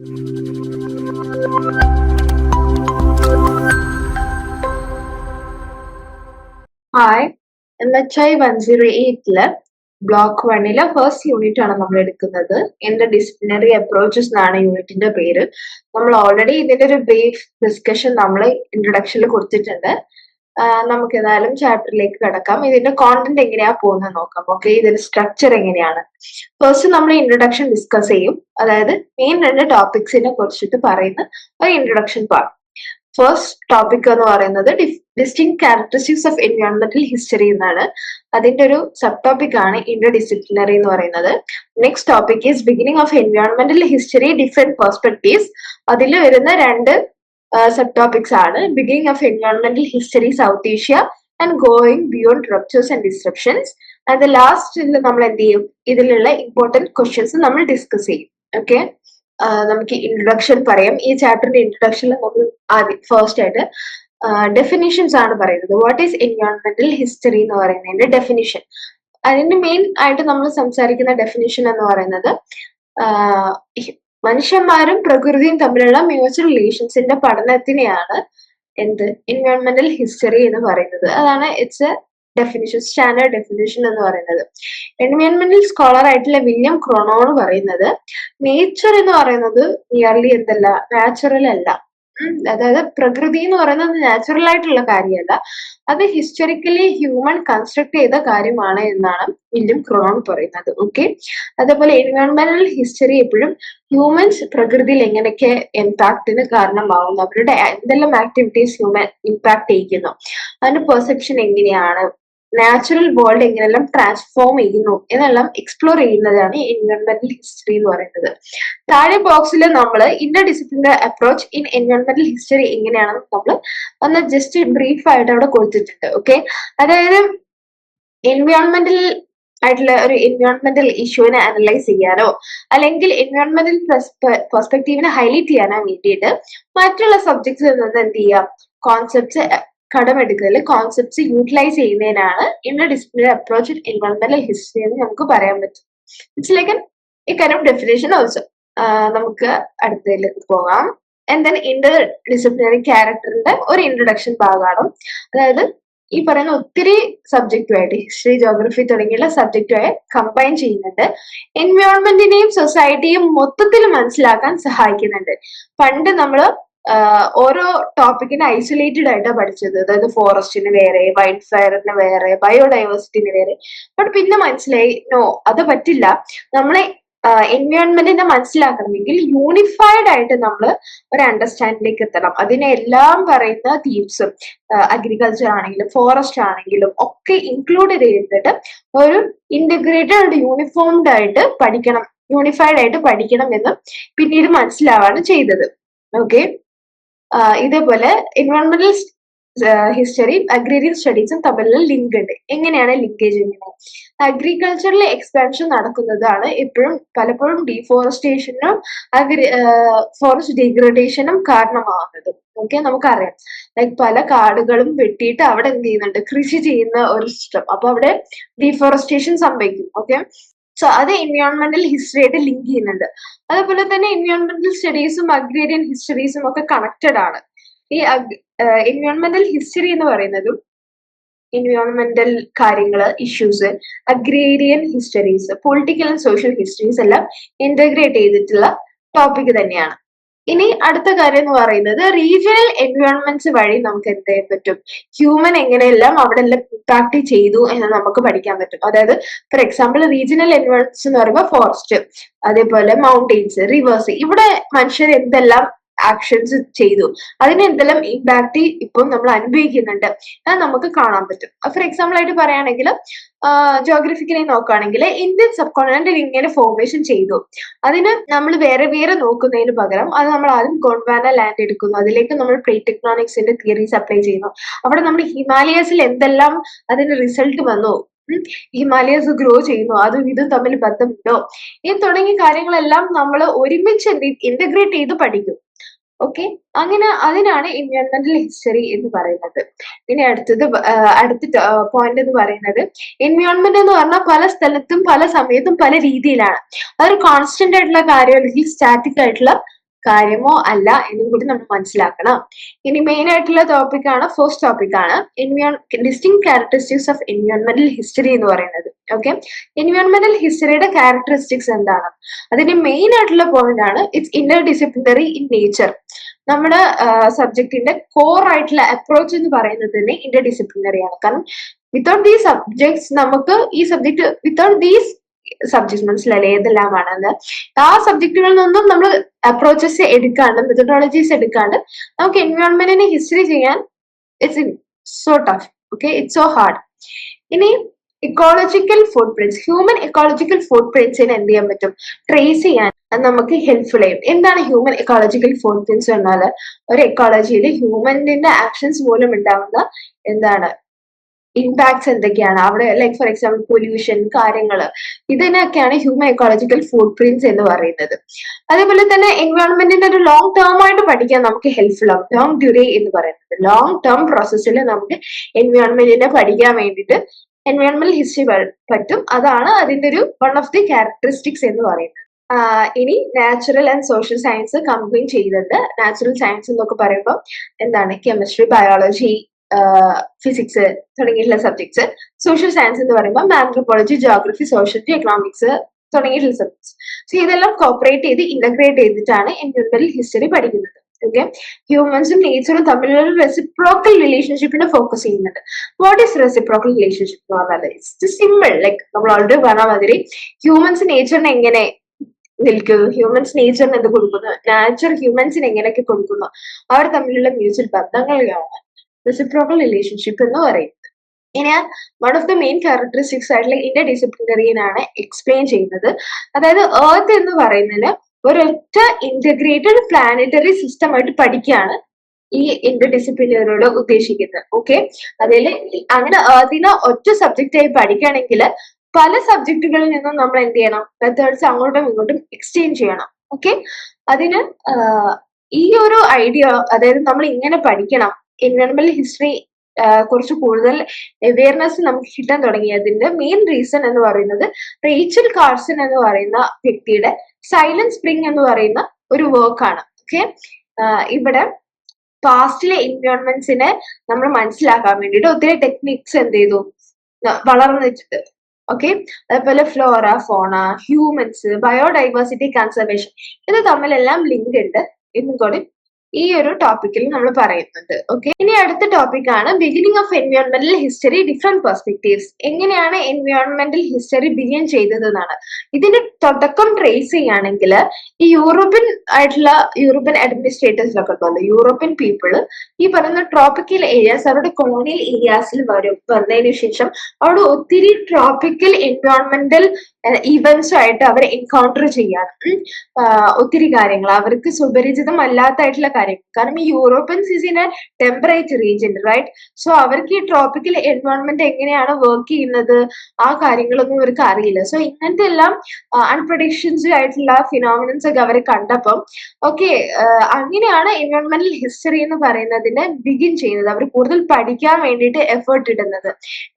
Hi N H I one zero എയ്റ്റിൽ block വണ്ണിലെ first unit ആണ് നമ്മൾ എടുക്കുന്നത്. എന്റെ ഡിസിപ്ലിനറി അപ്രോച്ചസ് എന്നാണ് യൂണിറ്റിന്റെ പേര്. നമ്മൾ ഓൾറെഡി ഇതിന്റെ ഒരു ബ്രീഫ് ഡിസ്കഷൻ നമ്മൾ ഇൻട്രൊഡക്ഷനിൽ കൊടുത്തിട്ടുണ്ട്. നമുക്ക് ഏതായാലും ചാപ്റ്ററിലേക്ക് കിടക്കാം. ഇതിന്റെ കോണ്ടന്റ് എങ്ങനെയാ പോകുന്നത് നോക്കാം. ഓക്കെ ഇതിന്റെ സ്ട്രക്ചർ എങ്ങനെയാണ്? ഫസ്റ്റ് നമ്മൾ ഇൻട്രൊഡക്ഷൻ ഡിസ്കസ് ചെയ്യും. അതായത് മെയിൻ രണ്ട് ടോപ്പിക്സിനെ കുറിച്ചിട്ട് പറയുന്ന ഒരു ഇൻട്രൊഡക്ഷൻ പാർട്ട് ഫസ്റ്റ് ടോപ്പിക് എന്ന് പറയുന്നത് ഡിസ്റ്റിങ് ക്യാരക്ടറിസ്റ്റിക്സ് ഓഫ് എൻവയോൺമെന്റൽ ഹിസ്റ്ററി എന്നാണ്. അതിന്റെ ഒരു സബ് ടോപ്പിക് ആണ് ഇന്റർ ഡിസിപ്ലിനറി എന്ന് പറയുന്നത്. Next topic is beginning of എൻവയോൺമെന്റൽ history different perspectives അതിൽ വരുന്ന രണ്ട് സബ് ടോപ്പിക്സ് ആണ്. Beginning of എൻവയോൺമെന്റൽ history South Asia and going beyond ruptures and descriptions and ലാസ്റ്റിൽ നമ്മൾ എന്ത് ചെയ്യും? ഇതിലുള്ള ഇമ്പോർട്ടന്റ് ക്വസ്റ്റ്യൻസ് നമ്മൾ ഡിസ്കസ് ചെയ്യും. ഓക്കെ നമുക്ക് ഇൻട്രൊഡക്ഷൻ പറയാം. ഈ ചാപ്റ്ററിന്റെ ഇൻട്രൊഡക്ഷൻ നമ്മൾ ആദ്യം ഫസ്റ്റ് ആയിട്ട് ഡെഫിനിഷൻസ് ആണ് പറയുന്നത്. വാട്ട് ഈസ് എൻവയോൺമെന്റൽ ഹിസ്റ്ററി എന്ന് പറയുന്നതിന്റെ ഡെഫിനിഷൻ അതിന്റെ മെയിൻ ആയിട്ട് നമ്മൾ സംസാരിക്കുന്ന ഡെഫിനിഷൻ എന്ന് പറയുന്നത് മനുഷ്യന്മാരും പ്രകൃതിയും തമ്മിലുള്ള മ്യൂച്വൽ റിലേഷൻസിന്റെ പഠനത്തിനെയാണ് എന്ത്? എൻവയോൺമെന്റൽ ഹിസ്റ്ററി എന്ന് പറയുന്നത്. അതാണ് it's a definition standard definition എന്ന് പറയുന്നത്. എൻവയോൺമെന്റൽ സ്കോളർ ആയിട്ടുള്ള വില്യം എന്ന് പറയുന്നത്. നേച്ചർ എന്ന് പറയുന്നത് നിയർലി എന്തല്ല നാച്ചുറൽ അല്ല. അതായത് പ്രകൃതി എന്ന് പറയുന്നത് നാച്ചുറൽ ആയിട്ടുള്ള കാര്യമല്ല അത് ഹിസ്റ്റോറിക്കലി ഹ്യൂമൻ കൺസ്ട്രക്ട് ചെയ്ത കാര്യമാണ് എന്നാണ് വില്യം ക്രോൺ പറയുന്നത്. ഓക്കെ അതേപോലെ എൻവയോൺമെന്റൽ ഹിസ്റ്ററി എപ്പോഴും ഹ്യൂമൻസ് പ്രകൃതിയിൽ എങ്ങനെയൊക്കെ ഇമ്പാക്റ്റിന് കാരണമാവുന്നു? അവരുടെ എന്തെല്ലാം ആക്ടിവിറ്റീസ് ഹ്യൂമൻ ഇമ്പാക്ട് ചെയ്യിക്കുന്നു? അതിന്റെ പെർസെപ്ഷൻ എങ്ങനെയാണ്? നാച്ചുറൽ വേൾഡ് എങ്ങനെയെല്ലാം ട്രാൻസ്ഫോം ചെയ്യുന്നു എന്നെല്ലാം എക്സ്പ്ലോർ ചെയ്യുന്നതാണ് എൻവയോൺമെന്റൽ ഹിസ്റ്ററി എന്ന് പറയുന്നത്. താഴെ ബോക്സിൽ നമ്മൾ ഇന്റർ ഡിസിപ്ലിനറി അപ്രോച്ച് ഇൻ എൻവയോൺമെന്റൽ ഹിസ്റ്ററി എങ്ങനെയാണെന്ന് നമ്മൾ ഒന്ന് ജസ്റ്റ് ബ്രീഫ് ആയിട്ട് അവിടെ കൊടുത്തിട്ടുണ്ട് ഓക്കെ അതായത് എൻവയോൺമെന്റൽ ആയിട്ടുള്ള ഒരു എൻവയോൺമെന്റൽ ഇഷ്യൂവിനെ അനലൈസ് ചെയ്യാനോ അല്ലെങ്കിൽ എൻവയോൺമെന്റൽ പെർസ്പെക്റ്റീവിനെ ഹൈലൈറ്റ് ചെയ്യാനോ വേണ്ടിയിട്ട് മറ്റുള്ള സബ്ജക്ട്സിൽ നിന്ന് എന്ത് ചെയ്യാം? കോൺസെപ്റ്റ്സ് കടമെടുക്കൽ കോൺസെപ്റ്റ്സ് യൂട്ടിലൈസ് ചെയ്യുന്നതിനാണ് ഇന്റർ ഡിസിപ്ലിനറി അപ്രോച്ച് എൻവയോൺമെന്റൽ ഹിസ്റ്ററി എന്ന് നമുക്ക് പറയാൻ പറ്റും. It's like a kind of definition also നമുക്ക് അടുത്തതിലേക്ക് പോകാം. എന്താണ് ഇന്റർ ഡിസിപ്ലിനറി ക്യാരക്ടറിന്റെ ഒരു ഇൻട്രൊഡക്ഷൻ ഭാഗമാണ്. അതായത് ഈ പറയുന്ന ഒത്തിരി സബ്ജക്റ്റുമായിട്ട് ഹിസ്റ്ററി ജോഗ്രഫി തുടങ്ങിയുള്ള സബ്ജക്റ്റുമായി കമ്പൈൻ ചെയ്യുന്നുണ്ട്. എൻവയോൺമെന്റിനെയും സൊസൈറ്റിയും മൊത്തത്തിൽ മനസ്സിലാക്കാൻ സഹായിക്കുന്നുണ്ട്. പണ്ട് നമ്മൾ ഓരോ ടോപ്പിക്കിന് ഐസൊലേറ്റഡ് ആയിട്ടാണ് പഠിച്ചത്. അതായത് ഫോറസ്റ്റിന് വേറെ വൈൽഡ് ഫയറിന് വേറെ ബയോഡൈവേഴ്സിറ്റിന് വേറെ. ബട്ട് പിന്നെ മനസ്സിലായി നോ അത് പറ്റില്ല. നമ്മളെ എൻവയോൺമെന്റിനെ മനസ്സിലാക്കണമെങ്കിൽ യൂണിഫൈഡ് ആയിട്ട് നമ്മൾ ഒരു അണ്ടർസ്റ്റാൻഡിലേക്ക് എത്തണം. അതിനെല്ലാം പറയുന്ന തീംസും അഗ്രികൾച്ചർ ആണെങ്കിലും ഫോറസ്റ്റ് ആണെങ്കിലും ഒക്കെ ഇൻക്ലൂഡ് ചെയ്തിട്ട് ഒരു ഇന്റഗ്രേറ്റഡ് യൂണിഫോംഡ് ആയിട്ട് പഠിക്കണം. യൂണിഫൈഡ് ആയിട്ട് പഠിക്കണം എന്ന് പിന്നീട് മനസ്സിലാവാണ് ചെയ്തത്. ഓക്കെ ഇതേപോലെ എൻവയോൺമെന്റൽ ഹിസ്റ്ററിയും അഗ്രേറിയൻ സ്റ്റഡീസും തമ്മിലുള്ള ലിങ്ക് ഉണ്ട്. എങ്ങനെയാണ് ലിങ്കേജ് എങ്ങനെ അഗ്രികൾച്ചറിലെ എക്സ്പാൻഷൻ നടക്കുന്നതാണ് എപ്പോഴും പലപ്പോഴും ഡീഫോറസ്റ്റേഷനും അഗ്രി ഫോറസ്റ്റ് ഡിഗ്രഡേഷനും കാരണമാകുന്നത് ഓക്കെ നമുക്കറിയാം. ലൈക് പല കാടുകളും വെട്ടിയിട്ട് അവിടെ എന്ത് ചെയ്യുന്നുണ്ട്? കൃഷി ചെയ്യുന്ന ഒരു സിസ്റ്റം അപ്പൊ അവിടെ ഡീഫോറസ്റ്റേഷൻ സംഭവിക്കും. ഓക്കെ സോ അത് എൻവയോൺമെന്റൽ ഹിസ്റ്ററി ആയിട്ട് ലിങ്ക് ചെയ്യുന്നുണ്ട്. അതുപോലെ തന്നെ എൻവയോൺമെന്റൽ സ്റ്റഡീസും അഗ്രേരിയൻ ഹിസ്റ്ററീസും ഒക്കെ കണക്റ്റഡ് ആണ്. ഈ എൻവയോൺമെന്റൽ ഹിസ്റ്ററി എന്ന് പറയുന്നതും എൻവയോൺമെന്റൽ കാര്യങ്ങൾ issues agrarian histories political and social histories എല്ലാം ഇന്റഗ്രേറ്റ് ചെയ്തിട്ടുള്ള ടോപ്പിക് തന്നെയാണ്. ഇനി അടുത്ത കാര്യം എന്ന് പറയുന്നത് റീജിയണൽ എൻവയോൺമെന്റ്സ് വഴി നമുക്ക് എന്ത് ചെയ്യാൻ പറ്റും? ഹ്യൂമൻ എങ്ങനെയെല്ലാം അവിടെ എല്ലാം ഇമ്പാക്ട് ചെയ്തു എന്ന് നമുക്ക് പഠിക്കാൻ പറ്റും. അതായത് ഫോർ എക്സാമ്പിൾ റീജിയണൽ എൻവയോൺമെന്റ്സ് എന്ന് പറയുമ്പോൾ ഫോറസ്റ്റ് അതേപോലെ മൗണ്ടെയിൻസ് റിവേഴ്സ് ഇവിടെ മനുഷ്യർ എന്തെല്ലാം ആക്ഷൻസ് ചെയ്തു. അതിന് എന്തെല്ലാം ഇമ്പാക്ട് ഇപ്പം നമ്മൾ അനുഭവിക്കുന്നുണ്ട് അത് നമുക്ക് കാണാൻ പറ്റും. ഫോർ എക്സാമ്പിൾ ആയിട്ട് പറയുകയാണെങ്കിൽ ജോഗ്രഫിക്കലി നോക്കുകയാണെങ്കിൽ ഇന്ത്യൻ സബ് കോണ്ടിനെന്റ് ഇങ്ങനെ ഫോർമേഷൻ ചെയ്തു. അതിന് നമ്മൾ വേറെ വേറെ നോക്കുന്നതിന് പകരം അത് നമ്മൾ ആദ്യം ഗോൺവാന ലാൻഡ് എടുക്കുന്നു. അതിലേക്ക് നമ്മൾ പ്രീ ടെക്നോണിക്സിന്റെ തിയറീസ് അപ്ലൈ ചെയ്യുന്നു. അവിടെ നമ്മൾ ഹിമാലയസിൽ എന്തെല്ലാം അതിന് റിസൾട്ട് വന്നു? ഹിമാലയസ് ഗ്രോ ചെയ്യുന്നു. അതും ഇതും തമ്മിൽ ബന്ധമുണ്ടോ? ഈ തുടങ്ങിയ കാര്യങ്ങളെല്ലാം നമ്മൾ ഒരുമിച്ച് ഇന്റഗ്രേറ്റ് ചെയ്ത് പഠിക്കും. ഓക്കെ അങ്ങനെ അതിനാണ് എൻവയോൺമെന്റൽ ഹിസ്റ്ററി എന്ന് പറയുന്നത്. ഇനി അടുത്തത് അടുത്ത പോയിന്റ് എന്ന് പറയുന്നത് എൻവയോൺമെന്റ് എന്ന് പറഞ്ഞാൽ പല സ്ഥലത്തും പല സമയത്തും പല രീതിയിലാണ്. അതൊരു കോൺസ്റ്റന്റ് ആയിട്ടുള്ള കാര്യം അല്ലെങ്കിൽ സ്റ്റാറ്റിക് ആയിട്ടുള്ള കാര്യമോ അല്ല എന്നും കൂടി നമ്മൾ മനസ്സിലാക്കണം. ഇനി മെയിൻ ആയിട്ടുള്ള ടോപ്പിക് ആണ് ഫസ്റ്റ് ടോപ്പിക് ആണ്. ഡിസ്റ്റിങ് ക്യാരക്ടറിസ്റ്റിക്സ് ഓഫ് എൻവിയോൺമെന്റൽ ഹിസ്റ്ററി എന്ന് പറയുന്നത്. ഓക്കെ എൻവിയോൺമെന്റൽ ഹിസ്റ്ററിയുടെ ക്യാരക്ടറിസ്റ്റിക്സ് എന്താണ്? അതിന്റെ മെയിൻ ആയിട്ടുള്ള പോയിന്റ് ആണ് it's interdisciplinary in nature നമ്മുടെ സബ്ജക്റ്റിന്റെ കോർ ആയിട്ടുള്ള അപ്രോച്ച് എന്ന് പറയുന്നത് തന്നെ ഇന്റർ ഡിസിപ്ലിനറി ആണ്. കാരണം വിത്തൗട്ട് ദീസ് സബ്ജക്ട്സ് നമുക്ക് ഈ സബ്ജക്ട് വിത്തൗട്ട് ദീസ് സബ്ജക്ട് മനസ്സിലായില്ലേ? ഏതെല്ലാമാണെന്ന്. ആ സബ്ജക്റ്റുകളിൽ നിന്നും നമ്മൾ അപ്രോച്ചസ് എടുക്കാണ്ട് മെത്തഡോളജീസ് എടുക്കാണ്ട് നമുക്ക് എൻവയോൺമെന്റിനെ ഹിസ്റ്ററി ചെയ്യാൻ it's so tough okay it's so hard ഇനി ecological footprints human ecological ഫുഡ് പ്രിന്റ്സിന് എന്ത് ചെയ്യാൻ പറ്റും? ട്രേസ് ചെയ്യാൻ നമുക്ക് ഹെൽപ്ഫുൾ ആയും. എന്താണ് ഹ്യൂമൻ ഇക്കോളജിക്കൽ ഫുഡ് പ്രിന്റ്സ് എന്നാൽ ഒരു എക്കോളജിയിൽ ഹ്യൂമന്റെ ആക്ഷൻസ് മൂലം ഉണ്ടാവുന്ന എന്താണ്? ഇമ്പാക്ട്സ് എന്തൊക്കെയാണ്? അവിടെ ലൈക്ക് ഫോർ എക്സാമ്പിൾ പൊല്യൂഷൻ കാര്യങ്ങൾ ഇതിനൊക്കെയാണ് ഹ്യൂമൻ എക്കോളജിക്കൽ ഫുഡ് പ്രിന്റ്സ് എന്ന് പറയുന്നത്. അതേപോലെ തന്നെ എൻവയോൺമെന്റിന്റെ ഒരു ലോങ് ടേം ആയിട്ട് പഠിക്കാൻ നമുക്ക് ഹെൽപ്ഫുൾ ആവും. ലോങ് ഡ്യൂറേ എന്ന് പറയുന്നത്. ലോങ് ടേം പ്രോസസ്സിൽ നമുക്ക് എൻവയോൺമെന്റിനെ പഠിക്കാൻ വേണ്ടിയിട്ട് എൻവയോൺമെന്റൽ ഹിസ്റ്ററി പറ്റും. അതാണ് അതിന്റെ ഒരു വൺ ഓഫ് ദി ക്യാരക്ടറിസ്റ്റിക്സ് എന്ന് പറയുന്നത്. ഇനി natural and social science combine ചെയ്തിട്ട് നാച്ചുറൽ സയൻസ് എന്നൊക്കെ പറയുമ്പോൾ എന്താണ്? കെമിസ്ട്രി ബയോളജി ഫിസിക്സ് തുടങ്ങിയിട്ടുള്ള സബ്ജക്ട്സ് സോഷ്യൽ സയൻസ് എന്ന് പറയുമ്പോൾ ആന്ത്രോപോളജി ജോഗ്രഫി സോഷ്യോളജി എക്കണോമിക്സ് തുടങ്ങിയിട്ടുള്ള സബ്ജക്ട്സ് സോ ഇതെല്ലാം കോപ്പറേറ്റ് ചെയ്ത് ഇന്റഗ്രേറ്റ് ചെയ്തിട്ടാണ് എൻവയോൺമെന്റൽ ഹിസ്റ്ററി പഠിക്കുന്നത്. ഓക്കെ ഹ്യൂമൻസും നേച്ചറും തമ്മിലുള്ള റെസിപ്രോക്കൽ റിലേഷൻഷിപ്പിനെ ഫോക്കസ് ചെയ്യുന്നുണ്ട്. വാട്ട് ഈസ് റെസിപ്രോക്കൽ റിലേഷൻഷിപ്പ് എന്ന് പറഞ്ഞാൽ ഇറ്റ്സ് സിമ്പിൾ ലൈക്ക് നമ്മൾ ഓൾറെഡി പറഞ്ഞ മാതിരി ഹ്യൂമൻസ് നേച്ചറിനെ എങ്ങനെ നിൽക്കുന്നു? ഹ്യൂമൻസ് നേച്ചറിന് എന്ത് കൊടുക്കുന്നു? നാച്ചർ ഹ്യൂമൻസിന് എങ്ങനെയൊക്കെ കൊടുക്കുന്നു? അവർ തമ്മിലുള്ള മ്യൂച്വൽ ബന്ധങ്ങളെയാണ് റെസിപ്രോക്കൽ റിലേഷൻഷിപ്പ് എന്ന് പറയുന്നത് ഇനി one of the main characteristics ആയിട്ടുള്ള ഇന്റർ ഡിസിപ്ലിനറിയാണ് എക്സ്പ്ലെയിൻ ചെയ്യുന്നത്. അതായത് ഏർത്ത് എന്ന് പറയുന്നതിന് ഒരൊറ്റ ഇന്റഗ്രേറ്റഡ് പ്ലാനറ്ററി സിസ്റ്റം ആയിട്ട് പഠിക്കുകയാണ് ഈ ഇന്റർ ഡിസിപ്ലിനറിയോട് ഉദ്ദേശിക്കുന്നത്. ഓക്കെ അതിൽ അങ്ങനെ ഏർത്തിനെ ഒറ്റ സബ്ജക്റ്റ് ആയി പഠിക്കുകയാണെങ്കിൽ പല സബ്ജക്റ്റുകളിൽ നിന്നും നമ്മൾ എന്ത് ചെയ്യണം? മെത്തേഡ്സ് അങ്ങോട്ടും ഇങ്ങോട്ടും എക്സ്ചേഞ്ച് ചെയ്യണം. ഓക്കെ അതിന് ഈ ഒരു ഐഡിയ അതായത് നമ്മൾ ഇങ്ങനെ പഠിക്കണം എൻവയോൺമെന്റൽ ഹിസ്റ്ററി കുറച്ച് കൂടുതൽ അവയർനെസ് നമുക്ക് കിട്ടാൻ തുടങ്ങിയതിന്റെ മെയിൻ റീസൺ എന്ന് പറയുന്നത് റേച്ചൽ കാർസൺ എന്ന് പറയുന്ന വ്യക്തിയുടെ സൈലന്റ് സ്പ്രിംഗ് എന്ന് പറയുന്ന ഒരു വർക്കാണ് ഓക്കെ ഇവിടെ പാസ്റ്റിലെ എൻവയോൺമെന്റ്സിനെ നമ്മൾ മനസ്സിലാക്കാൻ വേണ്ടിയിട്ട് ഒത്തിരി ടെക്നിക്സ് എന്ത് ചെയ്തു? വളർന്നിട്ടുണ്ട് ഓക്കെ അതേപോലെ flora fauna humans biodiversity conservation ഇത് തമ്മിലെല്ലാം ലിങ്ക് ഉണ്ട്. എന്നും കൂടി ഈ ഒരു ടോപ്പിക്കിൽ നമ്മൾ പറയുന്നുണ്ട്. ഓക്കെ ഇനി അടുത്ത ടോപ്പിക് ആണ് ബിഗിനിങ് ഓഫ് എൻവയോൺമെന്റൽ ഹിസ്റ്ററി ഡിഫറെന്റ് പെർസ്പെക്ടീവ്സ് എങ്ങനെയാണ് എൻവയോൺമെന്റൽ ഹിസ്റ്ററി ബിഗിൻ ചെയ്തത് എന്നാണ്. ഇതിന്റെ തുടക്കം ട്രേസ് ചെയ്യുകയാണെങ്കിൽ ഈ യൂറോപ്യൻ ആയിട്ടുള്ള യൂറോപ്യൻ അഡ്മിനിസ്ട്രേറ്റേഴ്സിലൊക്കെ ഉണ്ടല്ലോ യൂറോപ്യൻ പീപ്പിൾ ഈ പറയുന്ന ട്രോപ്പിക്കൽ ഏരിയാസ് അവരുടെ കൊളോണിയൽ ഏരിയാസിൽ വരും വന്നതിന് ശേഷം അവിടെ ഒത്തിരി ട്രോപ്പിക്കൽ എൻവയോൺമെന്റൽ ഈവൻസും ആയിട്ട് അവരെ എൻകൗണ്ടർ ചെയ്യാണ് ഒത്തിരി കാര്യങ്ങൾ. അവർക്ക് സുപരിചിതമല്ലാത്തായിട്ടുള്ള കാര്യങ്ങൾ. കാരണം ഈ Europeans is in temperature region right so അവർക്ക് ഈ ട്രോപ്പിക്കൽ എൻവയോൺമെന്റ് എങ്ങനെയാണ് വർക്ക് ചെയ്യുന്നത്? ആ കാര്യങ്ങളൊന്നും അവർക്ക് അറിയില്ല. സോ ഇങ്ങനത്തെ എല്ലാം അൺപ്രഡിക്ഷൻസ് ആയിട്ടുള്ള ഫിനോമിനൻസ് ഒക്കെ അവർ കണ്ടപ്പം ഓക്കെ അങ്ങനെയാണ് എൻവയോൺമെന്റൽ ഹിസ്റ്ററി എന്ന് പറയുന്നതിനെ ബിഗിൻ ചെയ്യുന്നത്. അവർ കൂടുതൽ പഠിക്കാൻ വേണ്ടിയിട്ട് എഫേർട്ട് ഇടുന്നത്.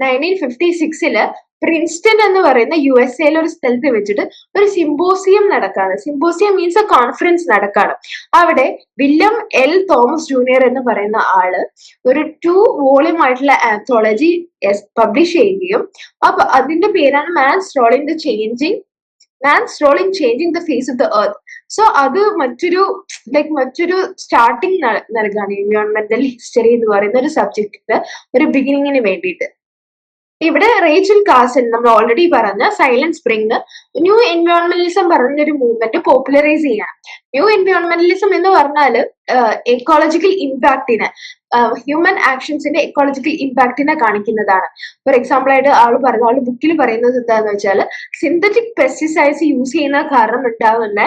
നയന്റീൻ ഫിഫ്റ്റി സിക്സിൽ പ്രിൻസ്റ്റൺ എന്ന് പറയുന്ന യു എസ് എയിലെ ഒരു സ്ഥലത്ത് വെച്ചിട്ട് ഒരു സിംബോസിയം നടക്കാണ്. സിംബോസിയം മീൻസ് എ കോൺഫറൻസ് നടക്കാണ്. അവിടെ വില്യം എൽ തോമസ് ജൂനിയർ എന്ന് പറയുന്ന ആൾ ഒരു ടു വോളിയം ആയിട്ടുള്ള ആന്തോളജി പബ്ലിഷ് ചെയ്യുകയും അപ്പൊ അതിന്റെ പേരാണ് man's role in the changing man's role in changing the face of the earth so അത് മറ്റൊരു ലൈക് മറ്റൊരു സ്റ്റാർട്ടിങ് നൽകാണ്. എൻവയോൺമെന്റൽ ഹിസ്റ്ററി എന്ന് പറയുന്ന ഒരു സബ്ജക്റ്റിന്റെ ഒരു ബിഗിനിങ്ങിന് വേണ്ടിയിട്ട്. ഇവിടെ റേച്ചൽ കാസൻ നമ്മൾ ഓൾറെഡി പറഞ്ഞ സൈലന്റ് സ്പ്രിങ് ന്യൂ എൻവയോൺമെന്റലിസം പറഞ്ഞൊരു മൂവ്മെന്റ് പോപ്പുലറൈസ് ചെയ്യണം. ന്യൂ എൻവയോൺമെന്റലിസം എന്ന് പറഞ്ഞാൽ എക്കോളജിക്കൽ ഇമ്പാക്റ്റിനെ ഹ്യൂമൻ ആക്ഷൻസിന്റെ എക്കോളജിക്കൽ ഇമ്പാക്റ്റിനെ കാണിക്കുന്നതാണ്. ഫോർ എക്സാമ്പിൾ ആയിട്ട് ആൾ പറയുന്നത് ആൾ ബുക്കിൽ പറയുന്നത് എന്താന്ന് വെച്ചാൽ സിന്തറ്റിക് പെസ്റ്റിസൈഡ്സ് യൂസ് ചെയ്യുന്ന കാരണം ഉണ്ടാകുന്ന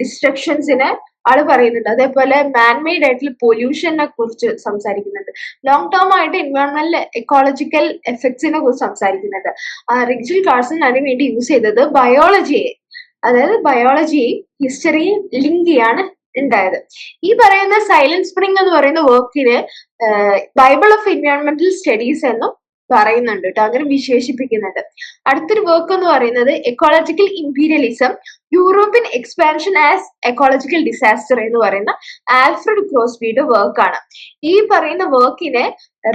ഡിസ്ട്രക്ഷൻസിനെ ആൾ പറയുന്നുണ്ട്. അതേപോലെ മാൻമെയ്ഡ് ആയിട്ടുള്ള പൊല്യൂഷനെ കുറിച്ച് സംസാരിക്കുന്നുണ്ട്. ലോങ് ടേം ആയിട്ട് എൻവയോൺമെന്റൽ എക്കോളജിക്കൽ എഫക്ട്സിനെ കുറിച്ച് സംസാരിക്കുന്നുണ്ട്. റിജിൽ കാർസൺ അതിന് വേണ്ടി യൂസ് ചെയ്തത് ബയോളജിയെ അതായത് ബയോളജിയെയും ഹിസ്റ്ററിയും ലിങ്ക് ചെയ്യാണ് ഉണ്ടായത്. ഈ പറയുന്ന സൈലന്റ് സ്പ്രിംഗ് എന്ന് പറയുന്ന വർക്കിന് ബൈബിൾ ഓഫ് എൻവയോൺമെന്റൽ സ്റ്റഡീസ് എന്നും പറയുന്നുണ്ട് കേട്ടോ അങ്ങനെ വിശേഷിപ്പിക്കുന്നുണ്ട്. അടുത്തൊരു വർക്ക് എന്ന് പറയുന്നത് ecological imperialism European expansion as ecological disaster എന്ന് പറയുന്ന ആൽഫ്രഡ് ക്രോസ്ബിയുടെ വർക്കാണ് ഈ പറയുന്ന വർക്കിനെ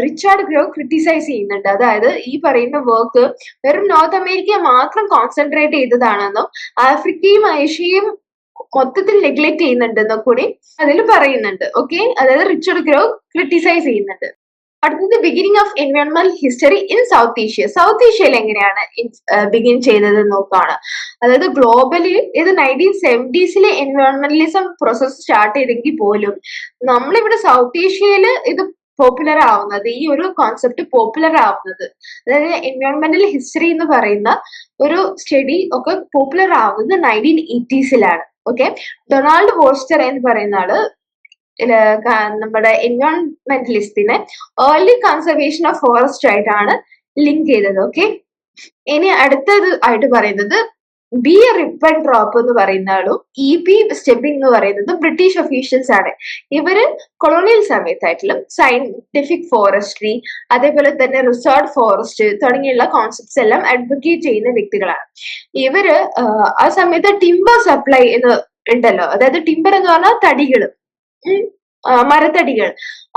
റിച്ചാർഡ് ഗ്രോ ക്രിട്ടിസൈസ് ചെയ്യുന്നുണ്ട്. അതായത് ഈ പറയുന്ന വർക്ക് വെറും നോർത്ത് അമേരിക്ക മാത്രം കോൺസെൻട്രേറ്റ് ചെയ്തതാണെന്നും ആഫ്രിക്കയും ഏഷ്യയും മൊത്തത്തിൽ നെഗ്ലക്ട് ചെയ്യുന്നുണ്ടെന്നും കൂടി അതിൽ പറയുന്നുണ്ട്. ഓക്കെ അതായത് റിച്ചാർഡ് ഗ്രോ ക്രിട്ടിസൈസ് ചെയ്യുന്നുണ്ട്. അടുത്തത് beginning of എൻവയോൺമെന്റൽ history in South Asia South ഏഷ്യയിൽ എങ്ങനെയാണ് ബിഗിൻ ചെയ്തത് നോക്കുകയാണ് അതായത് ഗ്ലോബലി ഇത് നയന്റീൻ സെവന്റീസിലെ എൻവയോൺമെന്റലിസം പ്രോസസ് സ്റ്റാർട്ട് ചെയ്തെങ്കിൽ പോലും നമ്മളിവിടെ സൗത്ത് ഏഷ്യയിൽ ഇത് പോപ്പുലർ ആവുന്നത് ഈ ഒരു കോൺസെപ്റ്റ് പോപ്പുലർ ആവുന്നത് അതായത് എൻവയോൺമെന്റൽ ഹിസ്റ്ററി എന്ന് പറയുന്ന ഒരു സ്റ്റഡി ഒക്കെ പോപ്പുലർ ആവുന്നത് നയന്റീൻ എയ്റ്റീസിലാണ് ഓക്കെ ഡൊണാൾഡ് വോസ്റ്റർ എന്ന് പറയുന്ന ആൾ നമ്മുടെ എൻവയോൺമെന്റലിസ്റ്റിനെ ഏർലി കൺസർവേഷൻ ഓഫ് ഫോറസ്റ്റ് ആയിട്ടാണ് ലിങ്ക് ചെയ്തത് ഓക്കെ ഇനി അടുത്തത് ആയിട്ട് പറയുന്നത് ബി റിപ്പൺ ഡ്രോപ്പ് എന്ന് പറയുന്ന ആളും ഇ പി സ്റ്റെബിംഗ് എന്ന് പറയുന്നത് ബ്രിട്ടീഷ് ഒഫീഷ്യൽസ് ആണ്. ഇവർ കൊളോണിയൽ സമയത്തായിട്ടുള്ള സയന്റിഫിക് ഫോറസ്ട്രി അതേപോലെ തന്നെ റിസോർട്ട് ഫോറസ്റ്റ് തുടങ്ങിയുള്ള കോൺസെപ്റ്റ്സ് എല്ലാം അഡ്വക്കേറ്റ് ചെയ്യുന്ന വ്യക്തികളാണ്. ഇവർ ആ സമയത്ത് ടിംബർ സപ്ലൈ എന്ന് ഉണ്ടല്ലോ അതായത് ടിംബർ എന്ന് പറഞ്ഞാൽ തടികൾ മരത്തടികൾ.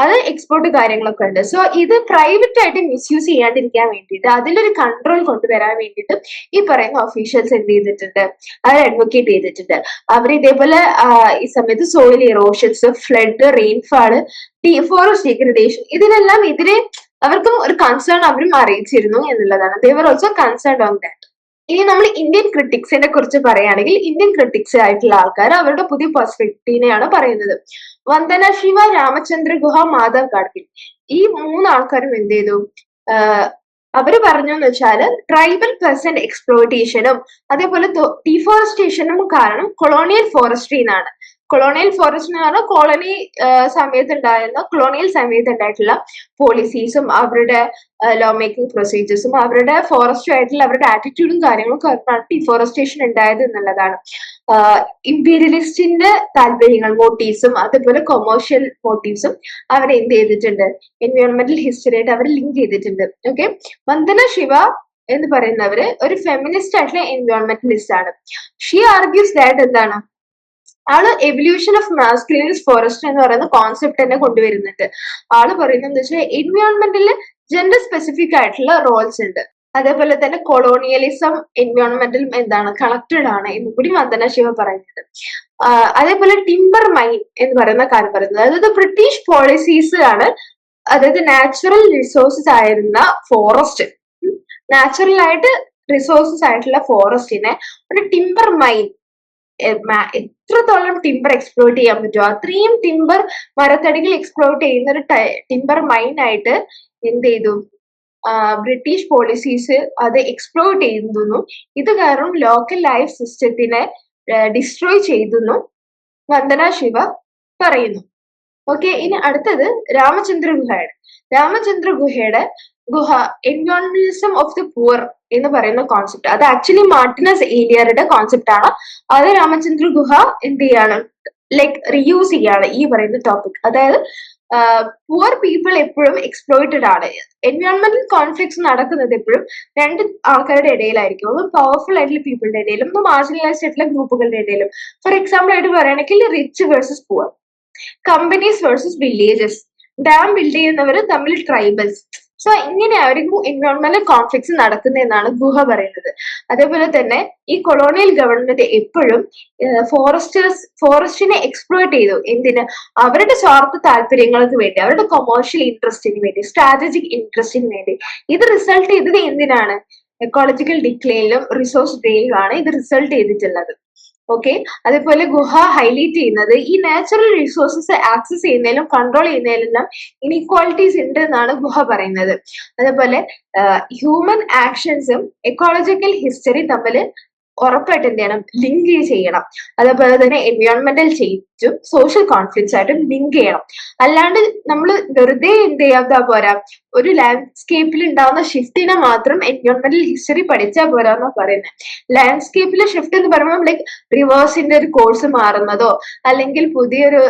അത് എക്സ്പോർട്ട് കാര്യങ്ങളൊക്കെ ഉണ്ട്. സോ ഇത് പ്രൈവറ്റ് ആയിട്ട് മിസ്യൂസ് ചെയ്യാണ്ടിരിക്കാൻ വേണ്ടിയിട്ട് അതിലൊരു കൺട്രോൾ കൊണ്ടുവരാൻ വേണ്ടിയിട്ട് ഈ പറയുന്ന ഒഫീഷ്യൽസ് എന്ത് ചെയ്തിട്ടുണ്ട്? അവർ അഡ്വക്കേറ്റ് ചെയ്തിട്ടുണ്ട്. അവർ ഇതേപോലെ ഈ സമയത്ത് soil erosions flood rainfall forest degradation ഇതിനെല്ലാം എതിരെ അവർക്കും ഒരു കൺസേൺ അവരും അറിയിച്ചിരുന്നു എന്നുള്ളതാണ്. They were also concern on that ഇനി നമ്മൾ ഇന്ത്യൻ ക്രിട്ടിക്സിനെ കുറിച്ച് പറയുകയാണെങ്കിൽ ഇന്ത്യൻ ക്രിട്ടിക്സ് ആയിട്ടുള്ള ആൾക്കാർ അവരുടെ പുതിയ പെർസ്പെക്റ്റീവിനെയാണ് പറയുന്നത്. വന്ദന ശിവ രാമചന്ദ്ര ഗുഹ മാധവ് ഗാഡ്ഗിൽ ഈ മൂന്ന് ആൾക്കാരും എന്ത് ചെയ്തു? അവർ പറഞ്ഞു എന്ന് വെച്ചാൽ ട്രൈബൽ പ്ലസന്റ് എക്സ്പ്ലോയിറ്റേഷനും അതേപോലെ ഡിഫോറസ്റ്റേഷനും കാരണം കൊളോണിയൽ ഫോറസ്ട്രി എന്നാണ് കൊളോണിയൽ ഫോറസ്റ്റ് എന്ന് പറഞ്ഞാൽ കോളനി സമയത്ത് ഉണ്ടായിരുന്ന കൊളോണിയൽ സമയത്ത് ഉണ്ടായിട്ടുള്ള പോളിസീസും അവരുടെ ലോ മേക്കിംഗ് പ്രൊസീജിയേഴ്സും അവരുടെ ഫോറസ്റ്റും ആയിട്ടുള്ള അവരുടെ ആറ്റിറ്റ്യൂഡും കാര്യങ്ങളും കാരണമാണ് ഡിഫോറസ്റ്റേഷൻ ഉണ്ടായത് എന്നുള്ളതാണ്. ഇമ്പീരിയലിസ്റ്റിന്റെ താല്പര്യങ്ങൾ മോട്ടീവ്സും അതുപോലെ കൊമേഴ്ഷ്യൽ മോട്ടീവ്സും അവരെ എന്ത് ചെയ്തിട്ടുണ്ട്? എൻവയോൺമെന്റൽ ഹിസ്റ്ററിയായിട്ട് അവരെ ലിങ്ക് ചെയ്തിട്ടുണ്ട്. ഓക്കെ വന്ദന ശിവ എന്ന് പറയുന്നവര് ഒരു ഫെമിനിസ്റ്റ് ആയിട്ടുള്ള എൻവയോൺമെന്റലിസ്റ്റ് ആണ്. ഷീ ആർഗ്യൂസ് ദാറ്റ് എന്താണ്? ആൾ എവല്യൂഷൻ ഓഫ് മാസ്കുലിനിസ് ഫോറസ്റ്റ് എന്ന് പറയുന്ന കോൺസെപ്റ്റ് തന്നെ കൊണ്ടുവരുന്നുണ്ട്. ആൾ പറയുന്നത് എന്താ വെച്ചാൽ എൻവയോൺമെന്റിൽ ജെൻഡർ സ്പെസിഫിക് ആയിട്ടുള്ള റോൾസ് ഉണ്ട്. അതേപോലെ തന്നെ കൊളോണിയലിസം എൻവയോൺമെന്റിൽ എന്താണ് കളക്റ്റഡ് ആണ് എന്ന് കൂടി വന്ദന ശിവ പറയുന്നുണ്ട്. അതേപോലെ ടിംബർ മൈൻ എന്ന് പറയുന്ന കാര്യം പറയുന്നത്. അതായത് ബ്രിട്ടീഷ് പോളിസീസ് ആണ് അതായത് നാച്ചുറൽ റിസോഴ്സസ് ആയിരുന്ന ഫോറസ്റ്റ് നാച്ചുറൽ ആയിട്ട് റിസോഴ്സസ് ആയിട്ടുള്ള ഫോറസ്റ്റിനെ ഒരു ടിംബർ മൈൻ എത്രത്തോളം ടിംബർ എക്സ്പ്ലോർട്ട് ചെയ്യാൻ പറ്റുമോ അത്രയും ടിംബർ മരത്തടികൾ എക്സ്പ്ലോർട്ട് ചെയ്യുന്ന ഒരു ടിംബർ മൈൻ ആയിട്ട് എന്ത് ചെയ്തു? ബ്രിട്ടീഷ് പോളിസീസ് അത് എക്സ്പ്ലോർട്ട് ചെയ്യുന്നു ഇത് കാരണം ലോക്കൽ ലൈഫ് സിസ്റ്റത്തിനെ ഡിസ്ട്രോയ് ചെയ്തു വന്ദന ശിവ പറയുന്നു. ഓക്കെ ഇനി അടുത്തത് രാമചന്ദ്ര ഗുഹയാണ്. രാമചന്ദ്ര ഗുഹയുടെ ഗുഹ എൻവയോൺമെന്റലിസം ഓഫ് ദി പുവർ എന്ന് പറയുന്ന കോൺസെപ്റ്റ് അത് ആക്ച്വലി മാർട്ടിനസ് ഏരിയറുടെ കോൺസെപ്റ്റ് ആണ്. അത് രാമചന്ദ്ര ഗുഹ എന്ത് ചെയ്യാണ്? ലൈക്ക് റിയൂസ് ചെയ്യാണ് ഈ പറയുന്ന ടോപ്പിക് അതായത് പുവർ പീപ്പിൾ എപ്പോഴും എക്സ്പ്ലോയിറ്റഡ് ആണ്. എൻവയോൺമെന്റൽ കോൺഫ്ലിക്ട്സ് നടക്കുന്നത് എപ്പോഴും രണ്ട് ആൾക്കാരുടെ ഇടയിലായിരിക്കും. ഒന്ന് പവർഫുൾ ആയിട്ടുള്ള പീപ്പിളുടെ ഇടയിലും ഒന്ന് മാർജിനലൈസ്ഡ് ആയിട്ടുള്ള ഗ്രൂപ്പുകളുടെ ഇടയിലും. ഫോർ എക്സാമ്പിൾ ആയിട്ട് പറയുകയാണെങ്കിൽ rich versus poor companies versus villages dam build ചെയ്യുന്നവർ തമ്മിൽ ട്രൈബൽസ് സോ ഇങ്ങനെയായിരിക്കും എൻവയോൺമെന്റൽ കോൺഫ്ലിക്ട്സ് നടക്കുന്നതെന്നാണ് ഗുഹ പറയുന്നത്. അതേപോലെ തന്നെ ഈ കൊളോണിയൽ ഗവൺമെന്റ് എപ്പോഴും ഫോറസ്റ്റേഴ്സ് ഫോറസ്റ്റിനെ എക്സ്പ്ലോയിറ്റ് ചെയ്തു. എന്തിന്? അവരുടെ സ്വാർത്ഥ താല്പര്യങ്ങൾക്ക് വേണ്ടി അവരുടെ കൊമേഴ്ഷ്യൽ ഇൻട്രസ്റ്റിന് വേണ്ടി സ്ട്രാറ്റജിക് ഇൻട്രസ്റ്റിന് വേണ്ടി. ഇത് റിസൾട്ട് ചെയ്തത് എന്തിനാണ്? എക്കോളജിക്കൽ ഡിക്ലൈനിലും റിസോഴ്സ് ഡ്രെയിനിലുമാണ് ഇത് റിസൾട്ട് ചെയ്തിട്ടുള്ളത്. ഓക്കെ അതേപോലെ ഗുഹ ഹൈലൈറ്റ് ചെയ്യുന്നത് ഈ നാച്ചുറൽ റിസോഴ്സസ് ആക്സസ് ചെയ്യുന്നതിലും കൺട്രോൾ ചെയ്യുന്നതിലെല്ലാം ഇനീക്വാളിറ്റീസ് ഉണ്ട് എന്നാണ് ഗുഹ പറയുന്നത്. അതേപോലെ ഹ്യൂമൻ ആക്ഷൻസും എക്കോളജിക്കൽ ഹിസ്റ്ററി തമ്മിൽ ഉറപ്പായിട്ട് എന്ത് ചെയ്യണം? ലിങ്ക് ചെയ്യണം. അതേപോലെ തന്നെ എൻവയോൺമെന്റൽ ചേഞ്ചും സോഷ്യൽ കോൺഫ്ലിക്ട്സ് ആയിട്ടും ലിങ്ക് ചെയ്യണം. അല്ലാണ്ട് നമ്മൾ വെറുതെ എന്ത് ചെയ്യാത്ത പോരാ? ഒരു ലാൻഡ്സ്കേപ്പിൽ ഉണ്ടാവുന്ന ഷിഫ്റ്റിനെ മാത്രം എൻവയോൺമെന്റൽ ഹിസ്റ്ററി പഠിച്ചാൽ പോരാ എന്നാ പറയുന്നത് ലാൻഡ്സ്കേപ്പിലെ ഷിഫ്റ്റ് എന്ന് പറയുമ്പോൾ ലൈക്ക് റിവേഴ്സിന്റെ ഒരു കോഴ്സ് മാറുന്നതോ അല്ലെങ്കിൽ പുതിയൊരു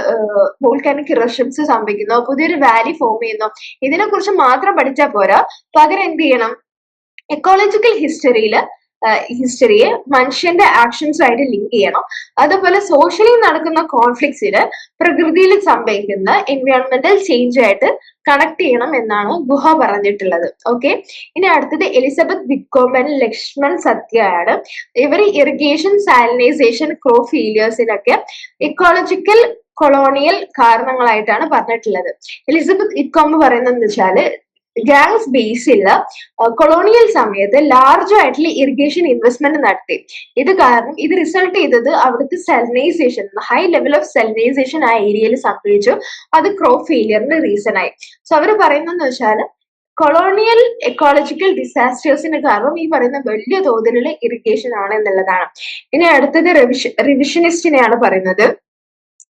വോൾക്കാനിക് ഇറഷൻസ് സംഭവിക്കുന്നോ പുതിയൊരു വാലി ഫോം ചെയ്യുന്നോ ഇതിനെ കുറിച്ച് മാത്രം പഠിച്ചാൽ പോരാ. പകരം എന്ത് ചെയ്യണം? എക്കോളജിക്കൽ ഹിസ്റ്ററിയിൽ ഹിസ്റ്ററിയെ മനുഷ്യന്റെ ആക്ഷൻസ് ലിങ്ക് ചെയ്യണം. അതുപോലെ സോഷ്യലി നടക്കുന്ന കോൺഫ്ലിക്ട്സിന് പ്രകൃതിയിൽ സംഭവിക്കുന്ന എൻവയോൺമെന്റൽ ചേഞ്ച് ആയിട്ട് കണക്ട് ചെയ്യണം എന്നാണ് ഗുഹ പറഞ്ഞിട്ടുള്ളത്. ഓക്കെ ഇനി അടുത്തത് എലിസബത്ത് വിക്കോമൻ ലക്ഷ്മൺ സത്യയാണ് ഇവർ ഇറിഗേഷൻ സാലിനൈസേഷൻ ക്രോ ഫീലിയേഴ്സിനൊക്കെ ഇക്കോളജിക്കൽ കൊളോണിയൽ കാരണങ്ങളായിട്ടാണ് പറഞ്ഞിട്ടുള്ളത്. എലിസബത്ത് ഇക്കോമ്പ് പറയുന്നത് വെച്ചാൽ ഗാങ്സ് ബേസിൽ കൊളോണിയൽ സമയത്ത് ലാർജ് ആയിട്ടുള്ള ഇറിഗേഷൻ ഇൻവെസ്റ്റ്മെന്റ് നടത്തി. ഇത് കാരണം ഇത് റിസൾട്ട് ചെയ്തത് അവിടുത്തെ salinisation high level of salinisation ആ ഏരിയയിൽ സംഭവിച്ചു. അത് ക്രോപ്പ് ഫെയിലിയറിന്റെ റീസൺ ആയി. സോ അവർ പറയുന്നതെന്ന് വെച്ചാൽ കൊളോണിയൽ എക്കോളജിക്കൽ ഡിസാസ്റ്റേഴ്സിന് കാരണം ഈ പറയുന്ന വലിയ തോതിലുള്ള ഇറിഗേഷൻ ആണ് എന്നുള്ളതാണ്. ഇനി അടുത്തത് റിവിഷ റിവിഷനിസ്റ്റിനെയാണ് പറയുന്നത്.